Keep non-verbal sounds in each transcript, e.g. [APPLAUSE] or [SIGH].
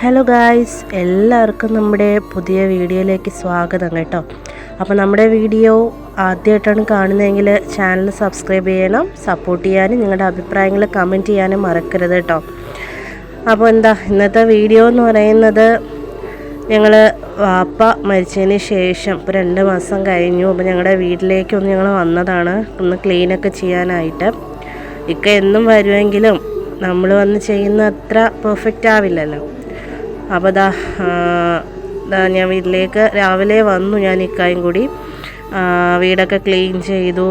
Hello guys എല്ലാവർക്കും നമ്മുടെ പുതിയ വീഡിയോയിലേക്ക് സ്വാഗതം കേട്ടോ. അപ്പോൾ നമ്മുടെ വീഡിയോ ആദ്യമായിട്ടാണ് കാണുന്നതെങ്കിൽ ചാനൽ സബ്സ്ക്രൈബ് ചെയ്യണം സപ്പോർട്ട് ചെയ്യാനും നിങ്ങളുടെ അഭിപ്രായങ്ങൾ കമന്റ് ചെയ്യാനും മറക്കരുത് കേട്ടോ. അപ്പോൾ എന്താ ഇന്നത്തെ വീഡിയോ എന്ന് പറയുന്നത് ഞങ്ങൾ വാപ്പ മരിച്ചതിന് ശേഷം ഇപ്പോൾ രണ്ട് മാസം കഴിഞ്ഞു. അപ്പോൾ ഞങ്ങളുടെ വീട്ടിലേക്ക് ഒന്ന് ഞങ്ങൾ വന്നതാണ് ഒന്ന് ക്ലീനൊക്കെ ചെയ്യാനായിട്ട്. ഇക്ക എന്നും വരുമെങ്കിലും നമ്മൾ വന്ന് ചെയ്യുന്ന അത്ര പെർഫെക്റ്റ് ആവില്ലല്ലോ. അപ്പോൾ ദാ ഞാൻ വീട്ടിലേക്ക് രാവിലെ വന്നു ഞാൻ ഇക്കായും കൂടി. വീടൊക്കെ ക്ലീൻ ചെയ്തു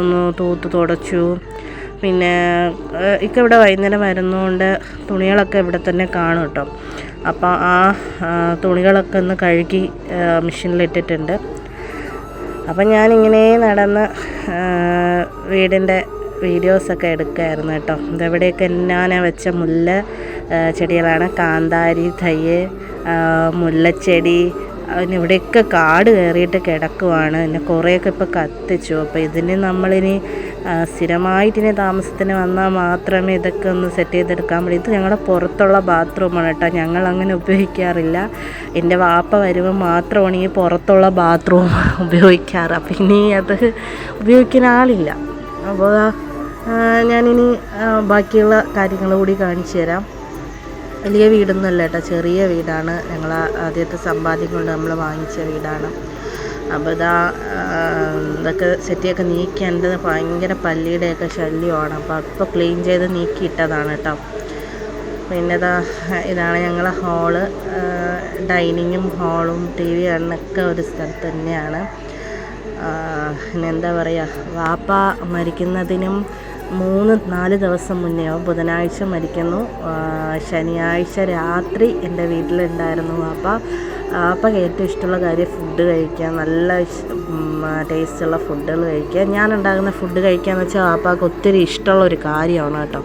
ഒന്ന് തൂത്ത് തുടച്ചു. പിന്നെ ഇക്ക ഇവിടെ വൈകുന്നേരം വരുന്നതുകൊണ്ട് തുണികളൊക്കെ ഇവിടെ തന്നെ കാണും കേട്ടോ. അപ്പോൾ ആ തുണികളൊക്കെ ഒന്ന് കഴുകി മെഷീനിലിട്ടിട്ടുണ്ട് അപ്പം ഞാനിങ്ങനെ നടന്ന് വീടിന്റെ വീഡിയോസൊക്കെ എടുക്കുമായിരുന്നു കേട്ടോ. ഇതെവിടെയൊക്കെ എന്നാനെ വെച്ച മുല്ല ചെടികളാണ്. കാന്താരി തയ്യ് മുല്ലച്ചെടി ഇവിടെയൊക്കെ കാട് കയറിയിട്ട് കിടക്കുവാണ്. പിന്നെ കുറേയൊക്കെ ഇപ്പോൾ കത്തിച്ചു. അപ്പോൾ ഇതിന് നമ്മളിനി സ്ഥിരമായിട്ട് സ്ഥിരമായിട്ടിനി താമസത്തിന് വന്നാൽ മാത്രമേ ഇതൊക്കെ ഒന്ന് സെറ്റ് ചെയ്തെടുക്കാൻ പറ്റൂ. ഇത് ഞങ്ങളുടെ പുറത്തുള്ള ബാത്റൂമാണ് കേട്ടോ. ഞങ്ങൾ അങ്ങനെ ഉപയോഗിക്കാറില്ല. എന്റെ വാപ്പ വരുമ്പോൾ മാത്രമാണ് ഈ പുറത്തുള്ള ബാത്റൂം [LAUGHS] ഉപയോഗിക്കാറ്. അപ്പം ഇനി അത് ഉപയോഗിക്കാൻ ആളില്ല. അപ്പോൾ ഞാനിനി ബാക്കിയുള്ള കാര്യങ്ങൾ കൂടി കാണിച്ചു തരാം. വലിയ വീടൊന്നുമല്ല കേട്ടോ ചെറിയ വീടാണ്. ഞങ്ങൾ ആദ്യത്തെ സമ്പാദ്യം കൊണ്ട് നമ്മൾ വാങ്ങിച്ച വീടാണ്. അപ്പോൾ ഇതാ ഇതൊക്കെ സെറ്റിയൊക്കെ നീക്കേണ്ടത് ഭയങ്കര പല്ലിയുടെയൊക്കെ ശല്യമാണ്. അപ്പോൾ അപ്പോൾ ക്ലീൻ ചെയ്ത് നീക്കിയിട്ടതാണ് കേട്ടോ. പിന്നെ ഇതാ ഇതാണ് ഞങ്ങളെ ഹാൾ ഡൈനിങ്ങും ഹാളും ടി വി കാണുന്നൊക്കെ ഒരു സ്ഥലത്ത് തന്നെയാണ്. പിന്നെന്താ പറയുക വാപ്പ മരിക്കുന്നതിനും മൂന്ന് നാല് ദിവസം മുന്നെയോ ബുധനാഴ്ച മരിക്കുന്നു. ശനിയാഴ്ച രാത്രി എന്റെ വീട്ടിലുണ്ടായിരുന്നു അപ്പോൾ അപ്പം ഏറ്റവും ഇഷ്ടമുള്ള കാര്യം ഫുഡ് കഴിക്കുക നല്ല ടേസ്റ്റുള്ള ഫുഡുകൾ കഴിക്കുക ഞാൻ ഉണ്ടാക്കുന്ന ഫുഡ് കഴിക്കുക എന്ന് വെച്ചാൽ വാപ്പാക്ക് ഒത്തിരി ഇഷ്ടമുള്ള ഒരു കാര്യമാണ് കേട്ടോ.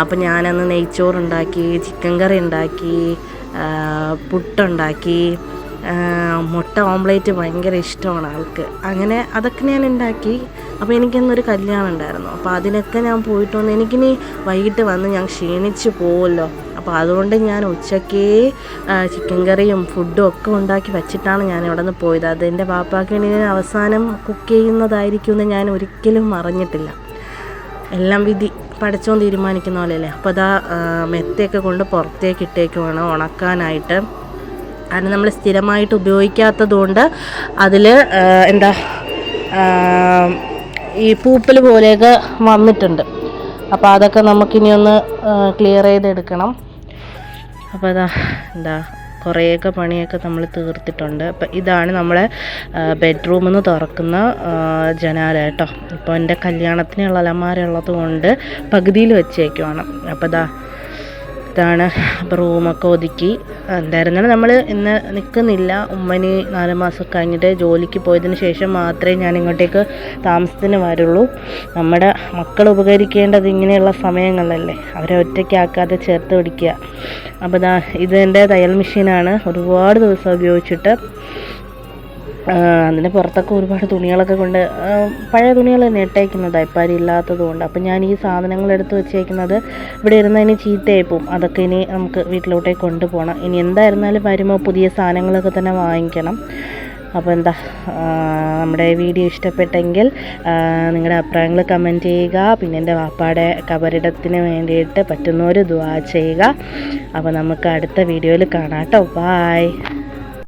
അപ്പം ഞാനന്ന് നെയ്ച്ചോറുണ്ടാക്കി ചിക്കൻ കറി ഉണ്ടാക്കി പുട്ടുണ്ടാക്കി മുട്ട ഓംലേറ്റ് ഭയങ്കര ഇഷ്ടമാണ് ആൾക്ക്. അങ്ങനെ അതൊക്കെ ഞാൻ ഉണ്ടാക്കി. അപ്പോൾ എനിക്കിന്നൊരു കല്യാണം ഉണ്ടായിരുന്നു. അപ്പോൾ അതിനൊക്കെ ഞാൻ പോയിട്ട് വന്ന് എനിക്കിനി വൈകിട്ട് വന്ന് ഞാൻ ക്ഷീണിച്ച് പോവുമല്ലോ അപ്പോൾ അതുകൊണ്ട് ഞാൻ ഉച്ചക്കേ ചിക്കൻ കറിയും ഫുഡും ഒക്കെ ഉണ്ടാക്കി വെച്ചിട്ടാണ് ഞാൻ ഇവിടെ നിന്ന് പോയത്. അത് എന്റെ പാപ്പാക്ക് വേണ്ടി അവസാനം കുക്ക് ചെയ്യുന്നതായിരിക്കും എന്ന് ഞാൻ ഒരിക്കലും അറിഞ്ഞിട്ടില്ല എല്ലാം വിധി പഠിച്ചോൻ തീരുമാനിക്കുന്ന പോലെയല്ലേ. അപ്പോൾ അതാ മെത്തയൊക്കെ കൊണ്ട് പുറത്തേക്ക് ഇട്ടേക്കുവാണ് ഉണക്കാനായിട്ട്. കാരണം നമ്മൾ സ്ഥിരമായിട്ട് ഉപയോഗിക്കാത്തതുകൊണ്ട് അതിൽ എന്താ ഈ പൂപ്പൽ പോലെയൊക്കെ വന്നിട്ടുണ്ട്. അപ്പോൾ അതൊക്കെ നമുക്കിനി ഒന്ന് ക്ലിയർ ചെയ്തെടുക്കണം. അപ്പോൾ അതാ എന്താ കുറേയൊക്കെ പണിയൊക്കെ നമ്മൾ തീർത്തിട്ടുണ്ട്. അപ്പം ഇതാണ് നമ്മളെ ബെഡ്റൂമിൽ നിന്ന് തുറക്കുന്ന ജനാല കേട്ടോ. ഇപ്പോൾ എന്റെ കല്യാണത്തിനുള്ള അലമാര ഉള്ളത് കൊണ്ട് പകുതിയിൽ വെച്ചേക്കുവാണ്. അപ്പോൾ ഇതാ ഇതാണ് അപ്പോൾ റൂമൊക്കെ ഒതുക്കി. എന്തായിരുന്നാലും നമ്മൾ ഇന്ന് നിൽക്കുന്നില്ല ഉമ്മനി നാല് മാസം കഴിഞ്ഞിട്ട് ജോലിക്ക് പോയതിന് ശേഷം മാത്രമേ ഞാൻ ഇങ്ങോട്ടേക്ക് താമസത്തിന് വരുള്ളൂ. നമ്മുടെ മക്കൾ ഉപകരിക്കേണ്ടത് ഇങ്ങനെയുള്ള സമയങ്ങളിലല്ലേ. അവരെ ഒറ്റയ്ക്കാക്കാതെ ചേർത്ത് പിടിക്കുക. അപ്പോൾ ഇതാ ഇത് എന്റെ തയ്യൽ മെഷീനാണ്. ഒരുപാട് ദിവസം ഉപയോഗിച്ചിട്ട് അതിന്റെ പുറത്തൊക്കെ ഒരുപാട് തുണികളൊക്കെ കൊണ്ട് പഴയ തുണികൾ തന്നെ ഇട്ടേക്കുന്നത് അയപ്പാരി ഇല്ലാത്തത് കൊണ്ട്. അപ്പം ഞാൻ ഈ സാധനങ്ങൾ എടുത്ത് വെച്ചേക്കുന്നത് ഇവിടെ ഇരുന്നതിന് ചീത്തയായി പോവും അതൊക്കെ ഇനി നമുക്ക് വീട്ടിലോട്ടേക്ക് കൊണ്ടുപോകണം ഇനി എന്തായിരുന്നാലും വരുമ്പോൾ പുതിയ സാധനങ്ങളൊക്കെ തന്നെ വാങ്ങിക്കണം. അപ്പോൾ എന്താ നമ്മുടെ വീഡിയോ ഇഷ്ടപ്പെട്ടെങ്കിൽ നിങ്ങളുടെ അഭിപ്രായങ്ങൾ കമന്റ് ചെയ്യുക. പിന്നെ എന്റെ വാപ്പാടെ കബറിടത്തിന് വേണ്ടിയിട്ട് പറ്റുന്നവർ ദ്വാ ചെയ്യുക. അപ്പോൾ നമുക്ക് അടുത്ത വീഡിയോയിൽ കാണാം കേട്ടോ. ബായ്